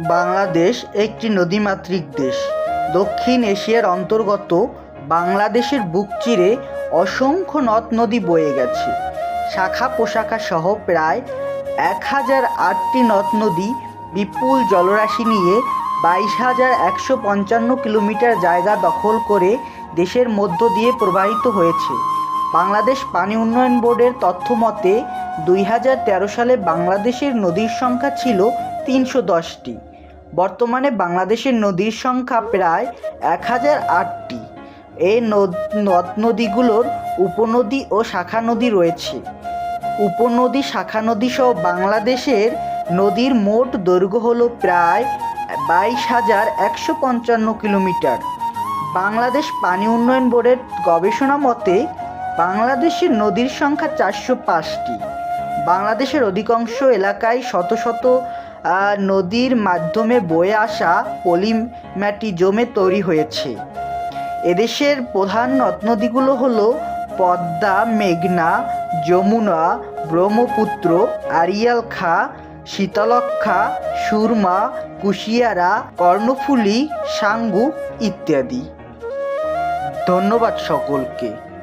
বাংলাদেশ একটি নদীমাতৃক দেশ। দক্ষিণ এশিয়ার অন্তর্গত বাংলাদেশের বুক চিরে অসংখ্য নদ নদী বয়ে গেছে। শাখা পোশাখা সহ প্রায় এক হাজার আটটি নদ নদী বিপুল জলরাশি নিয়ে বাইশ হাজার একশো পঞ্চান্ন কিলোমিটার জায়গা দখল করে দেশের মধ্য দিয়ে প্রবাহিত হয়েছে। বাংলাদেশ পানি উন্নয়ন বোর্ডের তথ্য মতে, দুই হাজার তেরো সালে বাংলাদেশের নদীর সংখ্যা ছিল তিনশো দশটি। বর্তমানে বাংলাদেশের নদীর সংখ্যা প্রায় এক হাজার আটটি। এই নদ নদ নদীগুলোর উপনদী ও শাখা নদী রয়েছে। উপনদী, শাখা নদী সহ বাংলাদেশের নদীর মোট দৈর্ঘ্য হল প্রায় বাইশ হাজার একশো পঞ্চান্ন কিলোমিটার। বাংলাদেশ পানি উন্নয়ন বোর্ডের গবেষণা মতে বাংলাদেশের নদীর সংখ্যা চারশো পাঁচটি। বাংলাদেশের অধিকাংশ এলাকায় শত শত নদীর মাধ্যমে বয়ে আসা পলিম্যাটি জমে তৈরি হয়েছে। এদেশের প্রধান নদ নদীগুলো হলো পদ্মা, মেঘনা, যমুনা, ব্রহ্মপুত্র আরিয়াল খা শীতলক্ষা সুরমা, কুশিয়ারা, কর্ণফুলী, সাঙ্গু ইত্যাদি। ধন্যবাদ সকলকে।